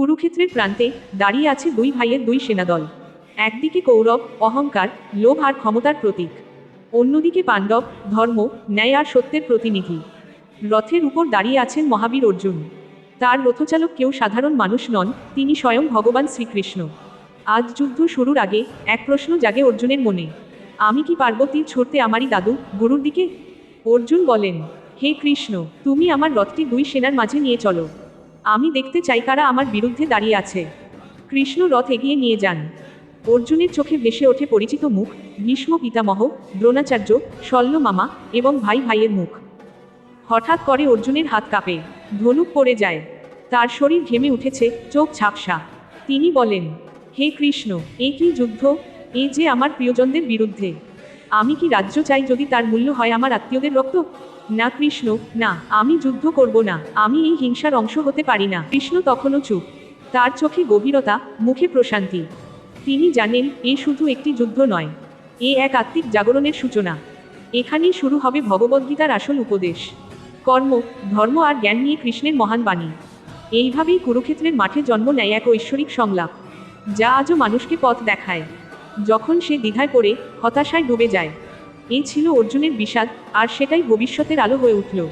কুরুক্ষেত্রের প্রান্তে দাঁড়িয়ে আছে দুই ভাইয়ের দুই সেনাদল। একদিকে কৌরব, অহংকার, লোভ আর ক্ষমতার প্রতীক। অন্যদিকে পাণ্ডব, ধর্ম, ন্যায় আর সত্যের প্রতিনিধি। রথের উপর দাঁড়িয়ে আছেন মহাবীর অর্জুন। তার রথচালক কেউ সাধারণ মানুষ নন, তিনি স্বয়ং ভগবান শ্রীকৃষ্ণ। আজ যুদ্ধ শুরুর আগে এক প্রশ্ন জাগে অর্জুনের মনে। আমি কি পারব তীর ছুটতে আমারই দাদু, গুরুর দিকে? অর্জুন বলেন, হে কৃষ্ণ, তুমি আমার রথটি দুই সেনার মাঝে নিয়ে চলো। আমি দেখতে চাই কারা আমার বিরুদ্ধে দাঁড়িয়ে আছে। কৃষ্ণ রথ এগিয়ে নিয়ে যান। অর্জুনের চোখে ভেসে ওঠে পরিচিত মুখ, ভীষ্ম পিতামহ, দ্রোণাচার্য, শল্য মামা এবং ভাই ভাইয়ের মুখ। হঠাৎ করে অর্জুনের হাত কাঁপে, ধনুক পড়ে যায়। তার শরীর ঘেমে উঠেছে, চোখ ঝাপসা। তিনি বলেন, হে কৃষ্ণ, এ কি যুদ্ধ? এ যে আমার প্রিয়জনদের বিরুদ্ধে। আমি কি রাজ্য চাই যদি তার মূল্য হয় আমার আত্মীয়দের রক্ত? না কৃষ্ণ, না, আমি যুদ্ধ করব না, আমি এই হিংসার অংশ হতে পারি না। কৃষ্ণ তখনও চুপ। তার চোখে গভীরতা, মুখে প্রশান্তি। তিনি জানেন, এ শুধু একটি যুদ্ধ নয়, এ এক আত্মিক জাগরণের সূচনা। এখানেই শুরু হবে ভগবদ্গীতার আসল উপদেশ। কর্ম, ধর্ম আর জ্ঞান নিয়ে কৃষ্ণের মহান বাণী। এইভাবেই কুরুক্ষেত্রের মাঠে জন্ম নেয় এক ঐশ্বরিক সংলাপ, যা আজও মানুষকে পথ দেখায়। যখন সে দ্বিধায় পড়ে, হতাশায় ডুবে যায়। এই ছিল অর্জুনের বিষাদ, আর সেটাই ভবিষ্যতের আলো হয়ে উঠল।